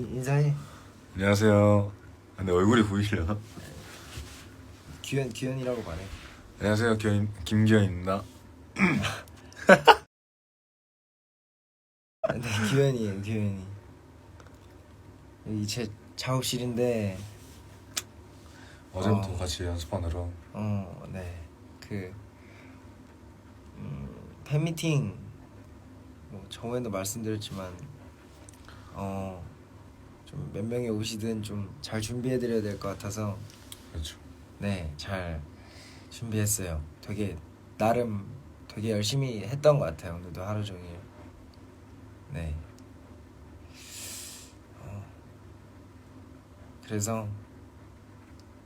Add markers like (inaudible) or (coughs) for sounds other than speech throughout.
인, 인사해. 안녕하세요. 아, 근데 얼굴이 보이시려나? 규현 규현이라고 말해. 안녕하세요. 기현, 김기현입니다. 네, 규현이에요, 규현이. 여기 제 작업실인데, 어제부터 어. 같이 연습하느라 어, 네, 그 음, 팬미팅 뭐 저번에도 말씀드렸지만, 어, 좀 몇 명이 오시든 좀 잘 준비해드려야 될 것 같아서, 그렇죠. 네, 잘 준비했어요. 되게 나름 되게 열심히 했던 것 같아요. 오늘도 하루 종일. 네. 어, 그래서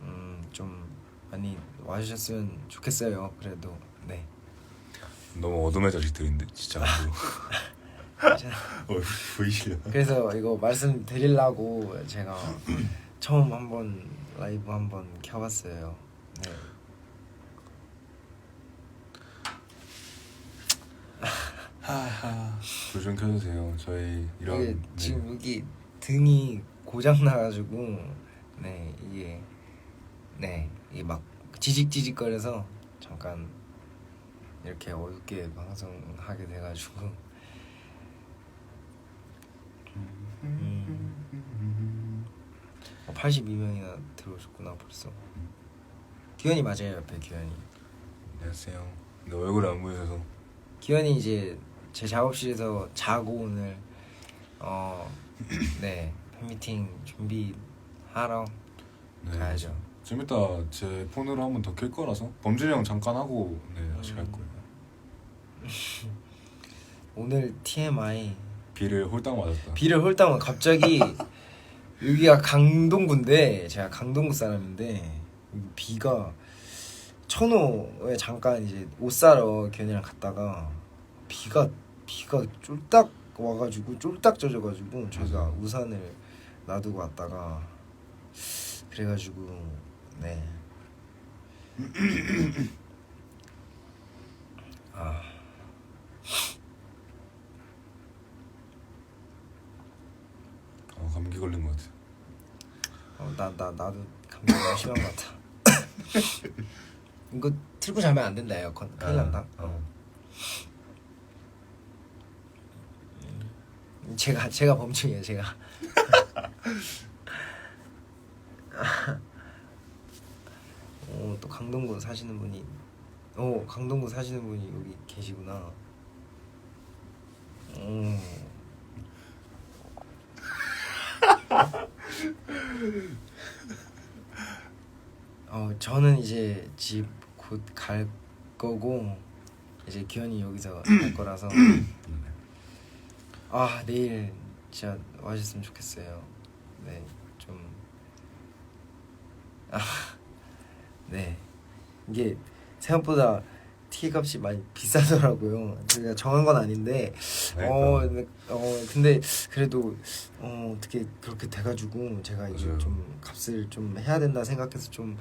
음, 좀 많이 와주셨으면 좋겠어요. 그래도 네. 너무 어둠의 자식들인데 진짜 안 (laughs) 보이시려나? 그래서 이거 말씀드리려고 제가 처음 한번 라이브 한번 켜봤어요. 네. 하하. 불좀 켜주세요. 저희 이런 이게 네. 지금 여기 등이 고장 나가지고 네 이게 네 이게 막 지직지직거려서 잠깐 이렇게 어둡게 방송하게 돼가지고 음. 어, 82명이나 들어오셨구나 벌써 기현이 맞아요 옆에 기현이 안녕하세요. 근데 얼굴이 안 보이셔서 기현이 이제 제 작업실에서 자고 오늘 어네 팬미팅 준비하러 네. 가야죠. 좀 이따 제 폰으로 한 번더켤 거라서 범준이 형 잠깐 하고 네 다시 갈 음. 거예요. (laughs) 오늘 TMI 비를 홀딱 맞았다. 비를 홀딱 갑자기 (laughs) 여기가 강동구인데 제가 강동구 사람인데 비가 천호에 잠깐 이제 옷 사러 견이랑 갔다가 비가 비가 쫄딱 와가지고 쫄딱 젖어가지고 저희가 맞아요. 우산을 놔두고 왔다가 그래가지고 네. (clears throat) 아 어, 감기 걸린 것 같아. 어, 나, 나, 나도 감기 심한 것 같아. (coughs) 이거 틀고 자면 안 된다, 에어컨. 큰일 난다. 아, 어. 음, 제가, 제가 범죄예요, 제가. 오, (laughs) 또 강동구 사시는 분이, 오, 강동구 사시는 분이 여기 계시구나. 오. 어 저는 이제 집 곧 갈 거고 이제 기현이 여기서 갈 (clears throat) 거라서 (clears throat) 아 내일 진짜 와주셨으면 좋겠어요. 네 좀. 아 네 (laughs) 이게 생각보다 티켓 값이 많이 비싸더라고요. 제가 정한 건 아닌데 어, 그러니까. 근데, 어 근데 그래도 어 어떻게 그렇게 돼가지고 제가 이제 맞아요. 좀 값을 좀 해야 된다 생각해서 좀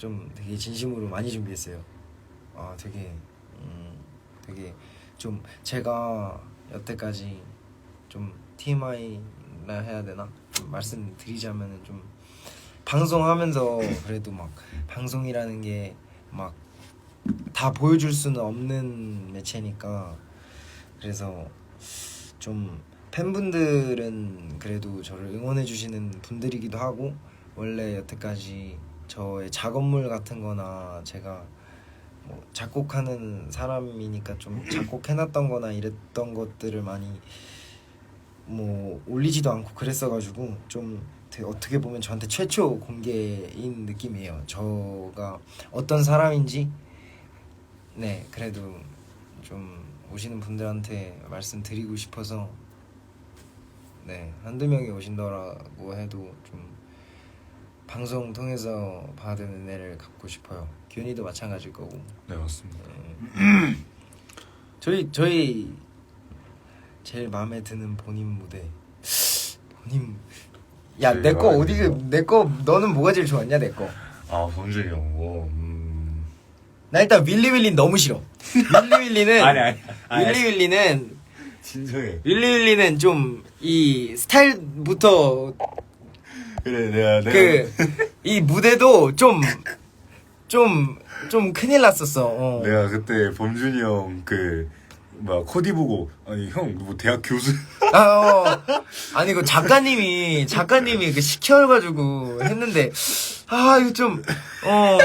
좀 되게 진심으로 많이 준비했어요. 아 되게 음 되게 좀 제가 여태까지 좀 TMI라 해야 되나 좀 말씀드리자면은 좀 방송하면서 그래도 막 방송이라는 게 막 다 보여줄 수는 없는 매체니까 그래서 좀 팬분들은 그래도 저를 응원해 주시는 분들이기도 하고 원래 여태까지 저의 작업물 같은 거나 제가 뭐 작곡하는 사람이니까 좀 작곡해놨던 거나 이랬던 것들을 많이 뭐 올리지도 않고 그랬어가지고 좀 어떻게 보면 저한테 최초 공개인 느낌이에요. 저가 어떤 사람인지 네 그래도 좀 오시는 분들한테 말씀드리고 싶어서 네 한두 명이 오신다고 해도 좀 방송 통해서 받은 은혜를 갚고 싶어요 기훈이도 마찬가지일 거고 네 맞습니다. 네. 저희 저희 제일 마음에 드는 본인 무대 본인 야 내 거 어디 내 거 너는 뭐가 제일 좋았냐 내거나아형 뭐. 음... 일단 윌리 윌리 너무 싫어 윌리 윌리는 (laughs) 아니, 아니, 아니. 윌리 윌리는 진정해 112는 좀 이 스타일부터 그래 내가 내가 그 (laughs) 이 무대도 좀 좀 좀 큰일 났었어. 어. 내가 그때 범준이 형그 뭐야 코디 보고 아니 형 뭐 대학 교수 아, 어. 아니 그 작가님이 작가님이 그 시켜가지고 했는데 아 이거 좀 어.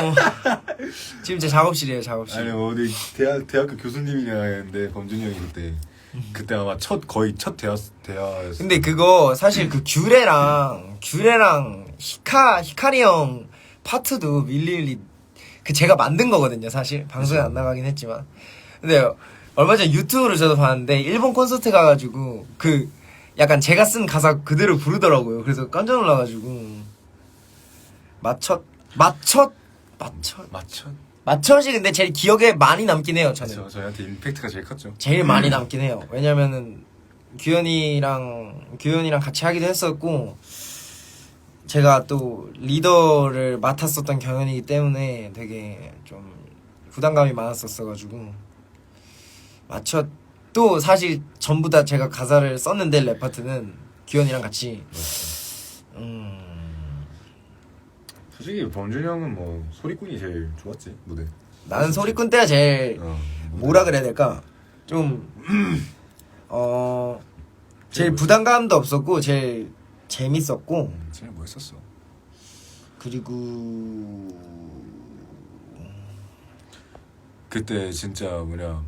지금 제 작업실이에요 작업실. 아니 어디 대학 대학교 교수님이랑 했는데 범준이 형이 그때 그때 아마 첫 거의 첫 대화 대화였어. 근데 그거 사실 그 귤레랑 귤레랑 히카 히카리 형 파트도 밀리밀리 그 제가 만든 거거든요 사실. 방송에 안 나가긴 했지만. 근데 얼마 전에 유튜브를 저도 봤는데 일본 콘서트 가가지고 그 약간 제가 쓴 가사 그대로 부르더라고요. 그래서 깜짝 놀라가지고. 마첫 마첫 마첫. 맞죠? 마천이 근데 제일 기억에 많이 남긴 해요 저는 저 저희한테 임팩트가 제일 컸죠. 제일 많이 남긴 해요. 왜냐면은 규현이랑 규현이랑 같이 하기도 했었고 제가 또 리더를 맡았었던 경연이기 때문에 되게 좀 부담감이 많았었어가지고 맞춰 또 사실 전부 다 제가 가사를 썼는데 랩 파트는 규현이랑 같이 음 솔직히 범준이 형은 뭐 소리꾼이 제일 좋았지 무대. 나는 소리꾼 때가 제일 어, 무대. 뭐라 그래야 될까? 좀, 어, 제일 부담감도 없었고, 제일 재밌었고, 음, 제일 멋있었어. 그리고, 그때 진짜 뭐냐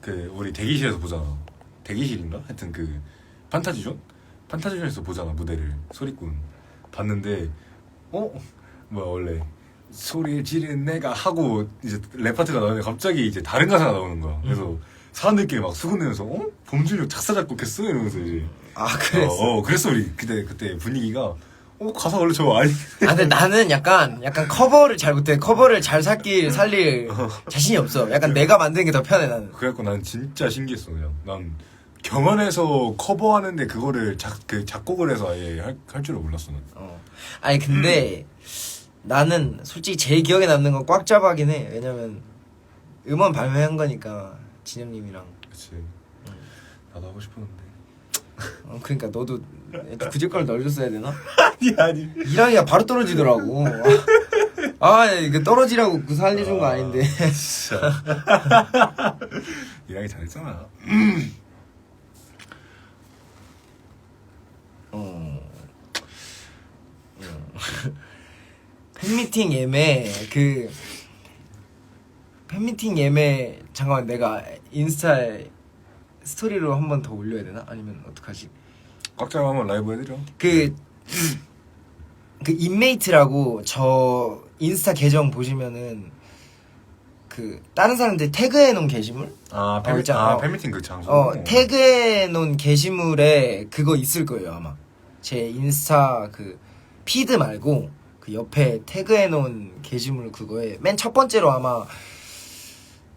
그 우리 대기실에서 보잖아. 대기실인가? 하여튼 그 판타지존? 판타지존에서 보잖아 무대를 소리꾼 봤는데 어 뭐야 원래 소리 지른 내가 하고 이제 랩 파트가 나오는데 갑자기 이제 다른 가사가 나오는 거야. 그래서 사람들끼리 막 수근대면서 어 범준이 형 작사 작곡했어 이러면서 이제 아, 그랬어. 어, 어 그랬어 우리 그때 그때 분위기가 어 가사 원래 저거 아니 아, 근데 나는 약간, 약간 커버를 잘 못해. 커버를 잘 살길, 살릴 자신이 없어. 약간 내가 만드는 게 더 편해, 나는. 그래갖고 난 진짜 신기했어 그냥 난 경연에서 커버하는데 그거를 작, 그 작곡을 해서 아예 할, 할 줄을 몰랐어 난 어. 아니, 근데 나는 솔직히 제일 기억에 남는 건 꽉 잡아긴 해. 왜냐면 음원 발매한 거니까, 진영님이랑. 그치 나도 하고 싶었는데 (laughs) 어, 그러니까 너도 굳이 걸 넣어줬어야 되나? (laughs) 아니 아니 이랑이가 바로 떨어지더라고. (laughs) 아, 이거 떨어지라고 그 살려준 거 아닌데. 진짜 이랑이 잘했잖아 어. 어. 팬미팅 예매 그 팬미팅 예매 잠깐만 내가 인스타에 스토리로 한 번 더 올려야 되나? 아니면 어떡하지? 꽉 잡아 한번 라이브 해드려 그, 그 인메이트라고 저 인스타 계정 보시면은 그 다른 사람들 태그해 놓은 게시물? 아, 어, 팬, 있잖아. 아 어. 팬미팅 그 장소 어 태그해 놓은 게시물에 그거 있을 거예요 아마 제 인스타 그 피드 말고 그 옆에 태그해 놓은 게시물 그거에 맨 첫 번째로 아마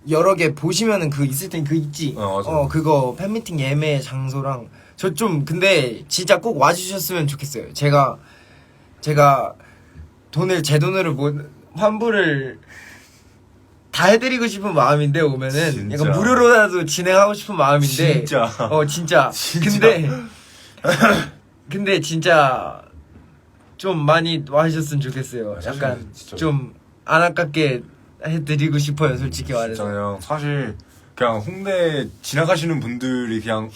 여러 개 보시면은 그 있을 땐그 있지 어, 맞아. 그거 팬미팅 예매 장소랑 저 좀 근데 진짜 꼭 와주셨으면 좋겠어요 제가 제가 돈을 제 돈으로 뭐 환불을 다 해드리고 싶은 마음인데 오면은 진짜. 약간 무료로라도 진행하고 싶은 마음인데 진짜. 어 진짜, 진짜. 근데 근데 진짜 좀 많이 와주셨으면 좋겠어요. 아, 사실 약간 진짜. 좀 안 아깝게 해드리고 싶어요 솔직히 말해서. 그냥 사실 그냥 홍대 지나가시는 분들이 그냥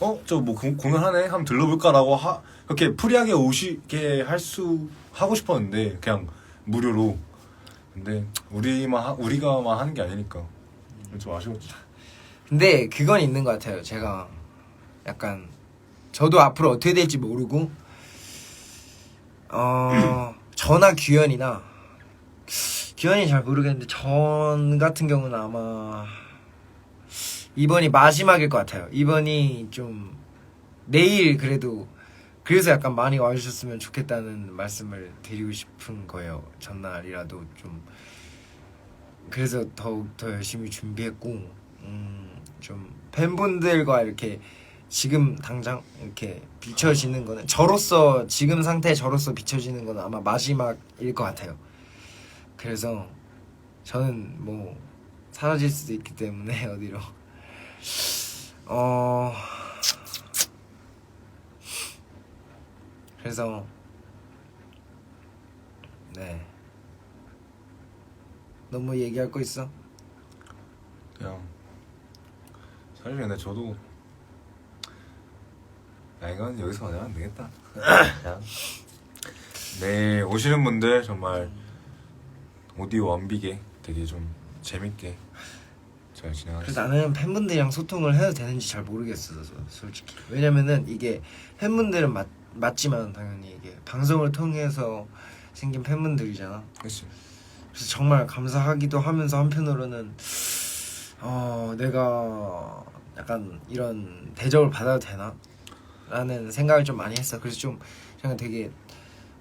어 저 뭐 공연하네? 한번 들러볼까라고 하 그렇게 프리하게 오시게 할 수 하고 싶었는데 그냥 무료로. 근데 우리만 하, 우리가만 하는 게 아니니까 좀 아쉬웠지 근데 그건 있는 것 같아요. 제가 약간 저도 앞으로 어떻게 될지 모르고 어 저나 규현이나 규현이 잘 모르겠는데 전 같은 경우는 아마 이번이 마지막일 것 같아요. 이번이 좀 내일 그래도 그래서 약간 많이 와주셨으면 좋겠다는 말씀을 드리고 싶은 거예요. 전날이라도 좀 그래서 더욱 더 열심히 준비했고 음, 좀 팬분들과 이렇게 지금 당장 이렇게 비춰지는 거는 저로서 지금 상태 저로서 비춰지는 거는 아마 마지막일 것 같아요. 그래서 저는 뭐 사라질 수도 있기 때문에 (laughs) 어디로 어 그래서 네 너무 얘기할 거 있어? 그냥 사실 근데 저도 아 이건 여기서 그냥 안 되겠다. 그냥. 네 오시는 분들 정말 오디오 완비게 되게 좀 재밌게 잘 그래서 진행하겠습니다. 나는 팬분들이랑 소통을 해도 되는지 잘 모르겠어 서 솔직히. 왜냐면은 이게 팬분들은 맞, 맞지만 당연히 이게 방송을 통해서 생긴 팬분들이잖아. 그치. 그래서 정말 감사하기도 하면서 한편으로는 어 내가 약간 이런 대접을 받아도 되나 라는 생각을 좀 많이 했어 그래서 좀 그냥 되게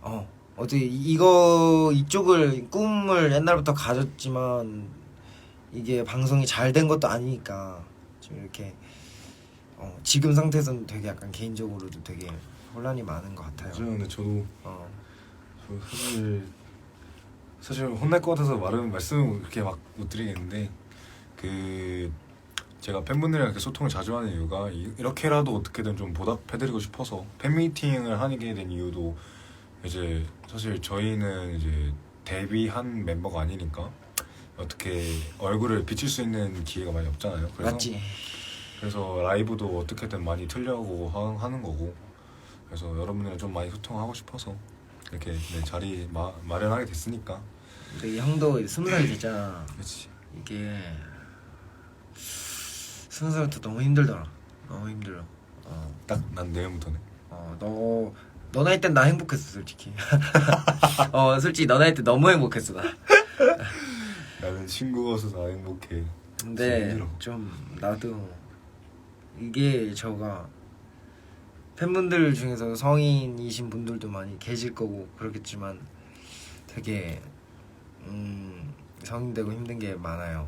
어 어떻게 이거 이쪽을 꿈을 옛날부터 가졌지만 이게 방송이 잘 된 것도 아니니까 좀 이렇게 어, 지금 상태에서는 되게 약간 개인적으로도 되게 혼란이 많은 것 같아요. 맞아요. 근데 저도 어, 저 사실 사실 혼날 것 같아서 말은 말씀을 그렇게 막 못 드리겠는데 그 제가 팬분들이랑 이렇게 소통을 자주 하는 이유가 이- 이렇게라도 어떻게든 좀 보답해드리고 싶어서 팬미팅을 하게 된 이유도 이제 사실 저희는 이제 데뷔한 멤버가 아니니까 어떻게 얼굴을 비칠 수 있는 기회가 많이 없잖아요. 그래서 맞지? 그래서 라이브도 어떻게든 많이 틀려고 하, 하는 거고 그래서 여러분들이랑 좀 많이 소통하고 싶어서 이렇게 네, 자리 마, 마련하게 됐으니까 근데 형도 스무 살이 됐잖아. 그렇지 이게 스무 살부터 너무 힘들더라. 너무 힘들어. 어, 딱 난 내일부터는 어, 너, 너 나이 땐나 행복했어, 솔직히. (laughs) 어, 솔직히 너 나이 때 너무 행복했어, 나. (laughs) 나는 친구가 없어서 행복해 진짜 근데 힘들어. 좀 나도 이게 저가 팬분들 중에서 성인이신 분들도 많이 계실 거고 그렇겠지만 되게 음 성인 되고 힘든 게 많아요.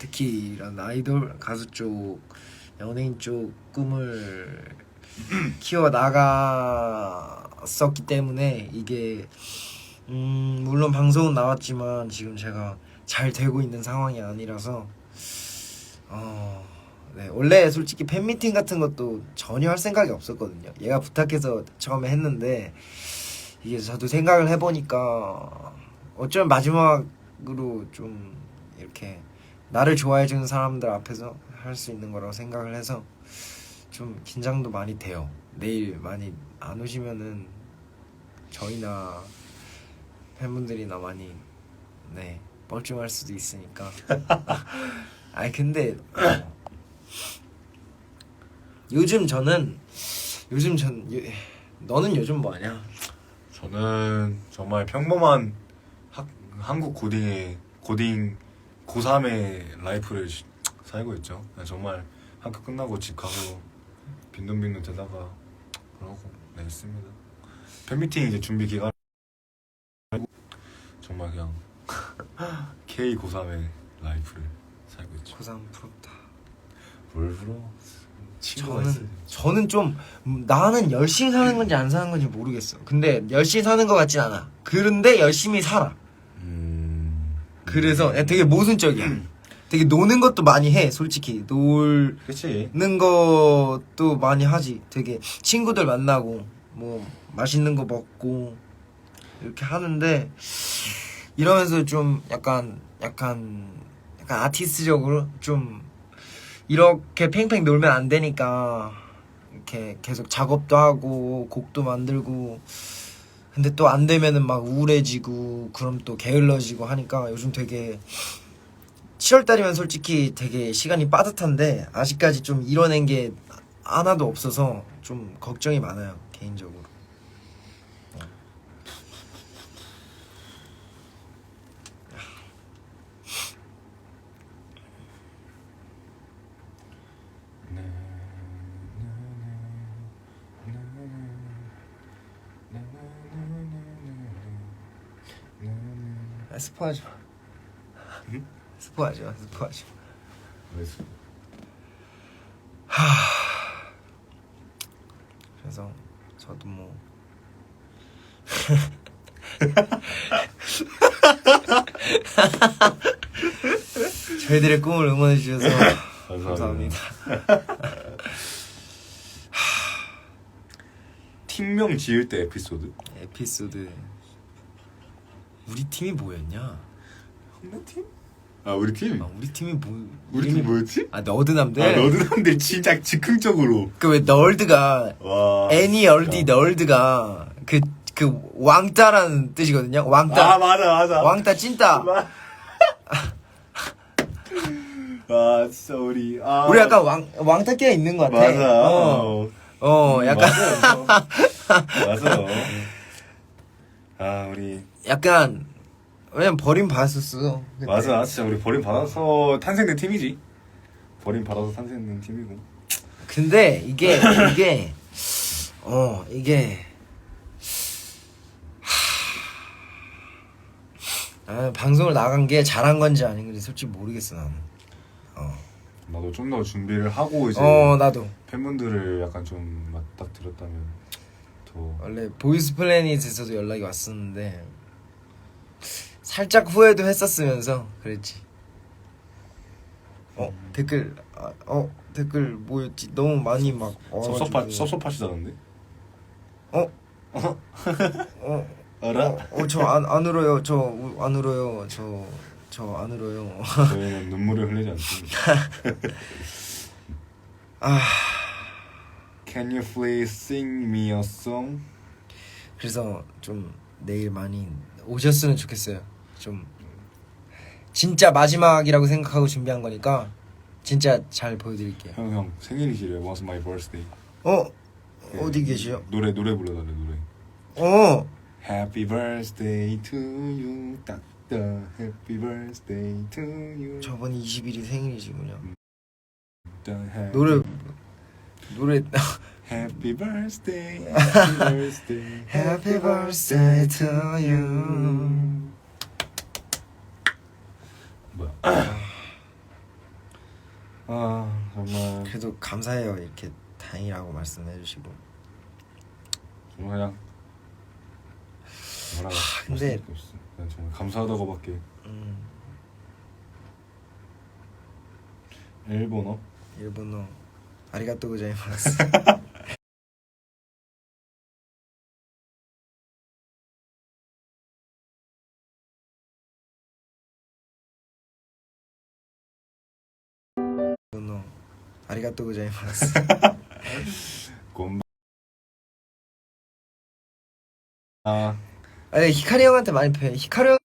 특히 이런 아이돌 가수 쪽 연예인 쪽 꿈을 키워 나갔었기 때문에 이게 음 물론 방송은 나왔지만 지금 제가 잘 되고 있는 상황이 아니라서 어, 네 원래 솔직히 팬미팅 같은 것도 전혀 할 생각이 없었거든요. 얘가 부탁해서 처음에 했는데 이게 저도 생각을 해보니까 어쩌면 마지막으로 좀 이렇게 나를 좋아해 주는 사람들 앞에서 할 수 있는 거라고 생각을 해서 좀 긴장도 많이 돼요. 내일 많이 안 오시면은 저희나 팬분들이나 많이 네 뻘쭘할 수도 있으니까. (laughs) 아니 근데 어, 요즘 저는 요즘 전 요- 너는 요즘 뭐 하냐? 저는 정말 평범한 학, 한국 고딩의 고딩 고3의 라이프를 시- 살고 있죠 네, 정말 학교 끝나고 집 가서 빈둥빈둥 대다가 그러고 네 있습니다 팬미팅 이제 준비 기간 정말 그냥 (laughs) K 고3의 라이프를 살고 있죠 고3 부럽다. 뭘 친구가 저는 있어요 저는 좀 음, 나는 열심히 사는 건지 안 사는 건지 모르겠어. 근데 열심히 사는 것 같진 않아. 그런데 열심히 살아. 음 그래서 되게 모순적이야. 되게 노는 것도 많이 해. 솔직히 놀 그치 는 것도 많이 하지. 되게 친구들 만나고 뭐 맛있는 거 먹고 이렇게 하는데 이러면서 좀 약간 약간 약간 아티스트적으로 좀 이렇게 팽팽 놀면 안 되니까 이렇게 계속 작업도 하고 곡도 만들고 근데 또 안 되면은 막 우울해지고 그럼 또 게을러지고 하니까 요즘 되게 7월달이면 솔직히 되게 시간이 빠듯한데 아직까지 좀 이뤄낸 게 하나도 없어서 좀 걱정이 많아요 개인적으로 스포하지 마. 스포하지 마 스포하지 마. 그래서 그래서 저도 뭐. (laughs) 저희들의 꿈을 응원해 주셔서 감사합니다. 팀명 지을 때 에피소드. 에피소드 우리 팀이 뭐였냐? 홍대 팀? 아 우리 팀. 아, 우리 팀이 뭐 우리 팀 뭐였지? 아 너드남들. 아 너드남들 진짜 즉흥적으로. 그 왜 널드가 와. 애니 얼디 널드가 그 그 왕따라는 뜻이거든요. 왕따. 아 맞아 맞아. 왕따 찐따. (laughs) 와 아, 진짜 우리 아 우리 약간 왕 왕따 끼가 있는 것 같아. 맞아. 어, 어 약간 맞아. 맞아. 아 우리 약간 왜냐면 버림 받았었어. 그때. 맞아 진짜 우리 버림 받아서 탄생된 팀이지. 버림 받아서 탄생된 팀이고. 근데 이게 이게 어 이게 하... 아, 방송을 나간 게 잘한 건지 아닌 건지 솔직히 모르겠어 나는. 어, 나도 좀 더 준비를 하고 이제 어 나도 팬분들을 약간 좀 맞닥 들었다면 더 원래 보이스 플래닛에서도 연락이 왔었는데 살짝 후회도 했었으면서 그랬지. 어 댓글 아, 어 댓글 뭐였지 너무 많이 막 섭섭하 와가지고. 섭섭하시다는데. 어? (laughs) 어? 알아? 어, 저안안 울어요. 저 안 울어요. 저 저 안 울어요. 저희는 눈물을 흘리지 않습니다. (laughs) 아, Can you please sing me a song? 그래서 좀 내일 많이 오셨으면 좋겠어요. 좀 진짜 마지막이라고 생각하고 준비한 거니까 진짜 잘 보여드릴게요. 형 형 생일이시래. Was my birthday. 어? 어디 계시요? 노래 노래 불러달래 노래. 어? Happy birthday to you. 딱딱 Happy birthday to you. 저번 20일이 생일이시군요. 노래 노래 Happy birthday. Happy birthday. Happy birthday to you. 뭐야? 아 정말 그래도 감사해요. 이렇게 다행이라고 말씀해 주시고. 정말 그냥 뭐라고 하, 근데- 말씀드릴 게 없어. 그냥 정말 감사하다고밖에 음, 일본어 일본어 아리가또 고자이마스. (laughs) 형한테 많이. 히카리 형